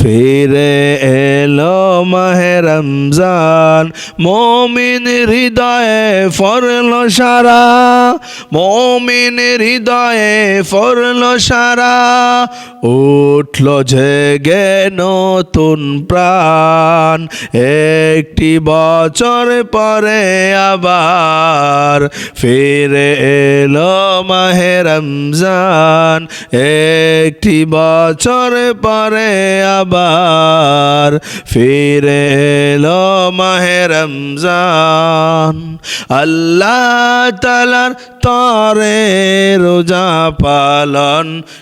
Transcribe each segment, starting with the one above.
ফিরে এলো মাহে রমজান। মমিন হৃদয়ে ফরল সারা, মমিন হৃদয়ে ফরল সারা। উঠল জেগে নতুন প্রাণ, একটি বছর পরে আবার ফিরে এলো মাহে রমজান। একটি বছর পরে আবার ফিরে এলো মাহে রমজান। আল্লাহ তালার তরে রোজা পালন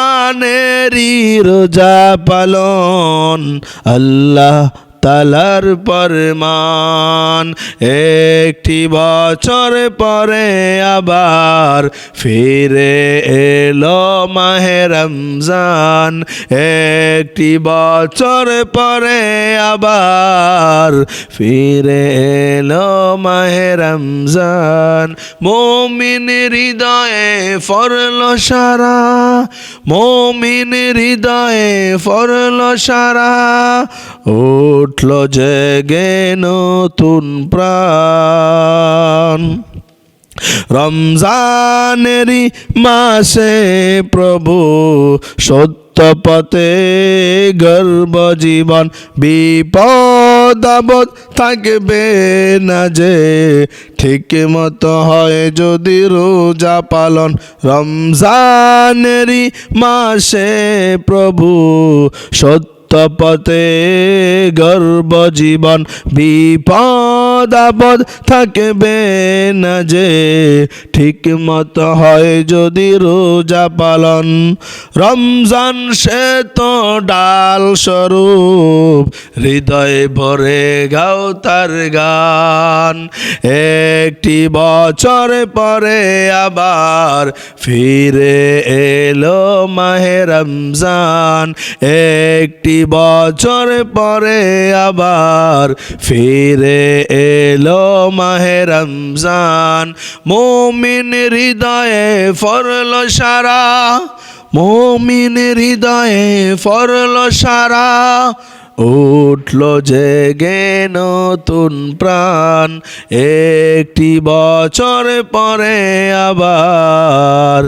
রমজানেরই রোজা পালন। আল্লাহ তালার পরমান। একটি বছর পরে আবার ফিরে এলো মাহে রমজান। একটি বছর পরে আবার ফিরে এলো মাহে রমজান। মমিন হৃদয়ে ফরল সারা, মমিন হৃদয়ে ফরল সারা উঠল জেগে নতুন প্রাণ। রমজানেরই মাসে প্রভু সত্য পথে গর্ব জীবন বিপদ থাকবে না যে ঠিক মতো হয় যদি রোজা পালন রমজানেরই মাসে প্রভু সত্য পথে গর্ব জীবন বিপদ আপদ থাকবে না যে। ঠিক মতো হয় যদি রোজা পালন। রমজান সে তো ডাল স্বরূপ। হৃদয়ে ভরে গাও তার গান। একটি বছর পরে আবার ফিরে এলো মাহে রমজান। একটি বছর পরে আবার ফিরে এলো মাহে রমজান। মমিন হৃদয়ে ফরল সারা, মমিন হৃদয়ে ফরল সারা। উঠল জেগে নতুন প্রাণ, একটি বছর পরে আবার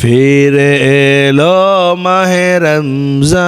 ফিরে এলো মাহে রমজান।